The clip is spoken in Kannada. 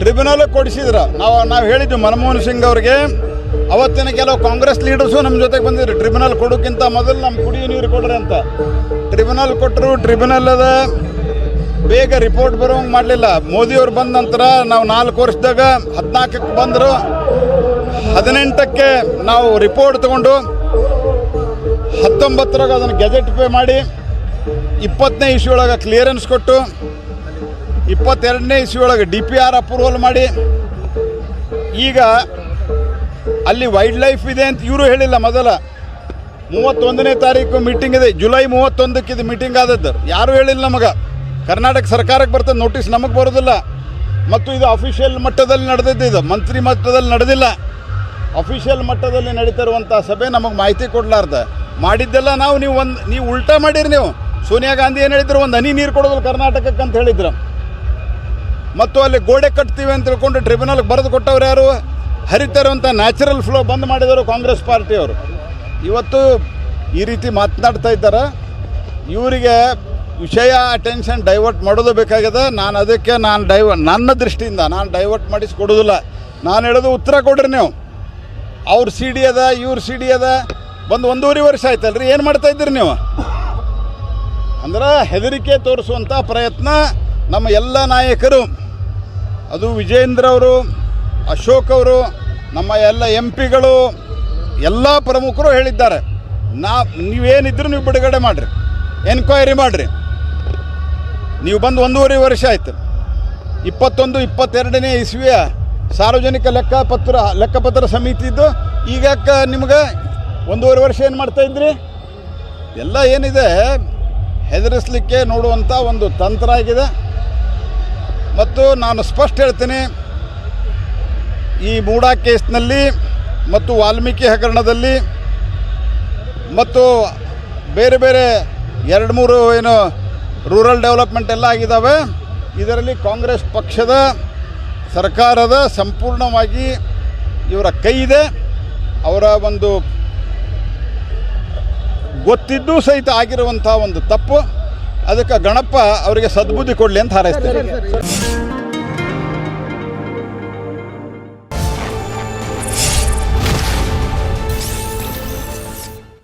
ಟ್ರಿಬ್ಯುನಲ್ ಕೊಡಿಸಿದ್ರು. ನಾವು ನಾವು ಹೇಳಿದ್ವಿ ಮನಮೋಹನ್ ಸಿಂಗ್ ಅವ್ರಿಗೆ, ಅವತ್ತಿನ ಕೆಲವು ಕಾಂಗ್ರೆಸ್ ಲೀಡರ್ಸು ನಮ್ಮ ಜೊತೆಗೆ ಬಂದಿದ್ರು. ಟ್ರಿಬ್ಯುನಲ್ ಕೊಡೋಕ್ಕಿಂತ ಮೊದಲು ನಮ್ಮ ಕುಡಿಯೋ ನೀರು ಕೊಡ್ರಿ ಅಂತ. ಟ್ರಿಬ್ಯುನಲ್ ಕೊಟ್ಟರು ಟ್ರಿಬ್ಯುನಲ್ ಅದ. ಬೇಗ ರಿಪೋರ್ಟ್ ಬರೋಂಗೆ ಮಾಡಲಿಲ್ಲ. ಮೋದಿಯವ್ರು ಬಂದ ನಂತರ ನಾವು ನಾಲ್ಕು ವರ್ಷದಾಗ ಹದಿನಾಲ್ಕಕ್ಕೆ ಬಂದರು. ಹದಿನೆಂಟಕ್ಕೆ ನಾವು ರಿಪೋರ್ಟ್ ತಗೊಂಡು, ಹತ್ತೊಂಬತ್ತರಾಗ ಅದನ್ನು ಗೆಜೆಟ್ ಪೇ ಮಾಡಿ, ಇಪ್ಪತ್ತನೇ ಇಶ್ಯೂ ಒಳಗೆ ಕ್ಲಿಯರೆನ್ಸ್ ಕೊಟ್ಟು ಇಪ್ಪತ್ತೆರಡನೇ ಇಸ್ವಿ ಒಳಗೆ ಡಿ ಪಿ ಆರ್ ಅಪ್ರೂವಲ್ ಮಾಡಿ. ಈಗ ಅಲ್ಲಿ ವೈಲ್ಡ್ ಲೈಫ್ ಇದೆ ಅಂತ ಇವರು ಹೇಳಿಲ್ಲ ಮೊದಲ. ಮೂವತ್ತೊಂದನೇ ತಾರೀಕು ಮೀಟಿಂಗ್ ಇದೆ. ಜುಲೈ ಮೂವತ್ತೊಂದಕ್ಕೆ ಇದು ಮೀಟಿಂಗ್ ಆದದ್ದು. ಯಾರು ಹೇಳಿಲ್ಲ ನಮಗೆ. ಕರ್ನಾಟಕ ಸರ್ಕಾರಕ್ಕೆ ಬರ್ತದೆ ನೋಟಿಸ್ ನಮಗೆ ಬರೋದಿಲ್ಲ. ಮತ್ತು ಇದು ಅಫಿಷಿಯಲ್ ಮಟ್ಟದಲ್ಲಿ ನಡೆದಿದ್ದು ಇದು. ಮಂತ್ರಿ ಮಟ್ಟದಲ್ಲಿ ನಡೆದಿಲ್ಲ. ಅಫಿಷಿಯಲ್ ಮಟ್ಟದಲ್ಲಿ ನಡೀತಿರುವಂಥ ಸಭೆ ನಮಗೆ ಮಾಹಿತಿ ಕೊಡಲಾರ್ದ. ಮಾಡಿದ್ದೆಲ್ಲ ನಾವು ನೀವು ಒಂದು ನೀವು ಉಲ್ಟಾ ಮಾಡಿರಿ ನೀವು. ಸೋನಿಯಾ ಗಾಂಧಿ ಏನು ಹೇಳಿದ್ರು? ಒಂದು ಹನಿ ನೀರು ಕೊಡೋದಿಲ್ಲ ಕರ್ನಾಟಕಕ್ಕೆ ಅಂತ ಹೇಳಿದ್ರು. ಮತ್ತು ಅಲ್ಲಿ ಗೋಡೆ ಕಟ್ತೀವಿ ಅಂತ ತಿಳ್ಕೊಂಡು ಟ್ರಿಬ್ಯುನಲ್ಗೆ ಬರೆದು ಕೊಟ್ಟವ್ರು ಯಾರು? ಹರಿತಾ ಇರುವಂಥ ನ್ಯಾಚುರಲ್ ಫ್ಲೋ ಬಂದ್ ಮಾಡಿದವರು ಕಾಂಗ್ರೆಸ್ ಪಾರ್ಟಿಯವರು. ಇವತ್ತು ಈ ರೀತಿ ಮಾತನಾಡ್ತಾ ಇದ್ದಾರೆ. ಇವರಿಗೆ ವಿಷಯ ಅಟೆನ್ಷನ್ ಡೈವರ್ಟ್ ಮಾಡೋದು ಬೇಕಾಗಿದೆ. ನಾನು ಅದಕ್ಕೆ ನಾನು ಡೈವ ನನ್ನ ದೃಷ್ಟಿಯಿಂದ ನಾನು ಡೈವರ್ಟ್ ಮಾಡಿಸಿ ಕೊಡೋದಿಲ್ಲ ನಾನು ಹೇಳೋದು ಉತ್ತರ ಕೊಡ್ರಿ ನೀವು. ಅವ್ರ ಸಿ ಡಿ ಅದ, ಇವ್ರ ಸಿ ಡಿ ಅದ. ಬಂದು ಒಂದೂವರೆ ವರ್ಷ ಆಯ್ತಲ್ರಿ? ಏನು ಮಾಡ್ತಾ ಇದ್ದೀರಿ ನೀವು? ಅಂದ್ರೆ ಹೆದರಿಕೆ ತೋರಿಸುವಂಥ ಪ್ರಯತ್ನ ನಮ್ಮ ಎಲ್ಲ ನಾಯಕರು ಅದು ವಿಜೇಂದ್ರ ಅವರು, ಅಶೋಕ್ ಅವರು, ನಮ್ಮ ಎಲ್ಲ ಎಂ ಪಿಗಳು, ಎಲ್ಲ ಪ್ರಮುಖರು ಹೇಳಿದ್ದಾರೆ. ನಾ, ನೀವೇನಿದ್ರು ನೀವು ಬಿಡುಗಡೆ ಮಾಡಿರಿ, ಎನ್ಕ್ವೈರಿ ಮಾಡಿರಿ. ನೀವು ಬಂದು ಒಂದೂವರೆ ವರ್ಷ ಆಯ್ತು. ಇಪ್ಪತ್ತೊಂದು, ಇಪ್ಪತ್ತೆರಡನೇ ಇಸ್ವಿಯ ಸಾರ್ವಜನಿಕ ಲೆಕ್ಕಪತ್ರ ಲೆಕ್ಕಪತ್ರ ಸಮಿತಿ ಇದ್ದು, ಈಗ ನಿಮ್ಗೆ ಒಂದೂವರೆ ವರ್ಷ ಏನು ಮಾಡ್ತಾ ಇದ್ರಿ? ಎಲ್ಲ ಏನಿದೆ, ಹೆದರಿಸಲಿಕ್ಕೆ ನೋಡುವಂಥ ಒಂದು ತಂತ್ರ ಆಗಿದೆ. ಮತ್ತು ನಾನು ಸ್ಪಷ್ಟ ಹೇಳ್ತೀನಿ, ಈ ಮೂಡಾ ಕೇಸ್ನಲ್ಲಿ ಮತ್ತು ವಾಲ್ಮೀಕಿ ಹಗರಣದಲ್ಲಿ ಮತ್ತು ಬೇರೆ ಬೇರೆ ಎರಡು ಮೂರು ಏನು ರೂರಲ್ ಡೆವಲಪ್ಮೆಂಟ್ ಎಲ್ಲ ಆಗಿದ್ದಾವೆ. ಇದರಲ್ಲಿ ಕಾಂಗ್ರೆಸ್ ಪಕ್ಷದ ಸರ್ಕಾರದ ಸಂಪೂರ್ಣವಾಗಿ ಇವರ ಕೈ ಇದೆ. ಅವರ ಒಂದು ಗೊತ್ತಿದ್ದೂ ಸಹಿತ ಆಗಿರುವಂಥ ಒಂದು ತಪ್ಪು. ಅದಕ್ಕೆ ಗಣಪ ಅವರಿಗೆ ಸದ್ಬುದ್ಧಿ ಕೊಡಲಿ ಅಂತ ಹಾರೈಸ್ತೇನೆ.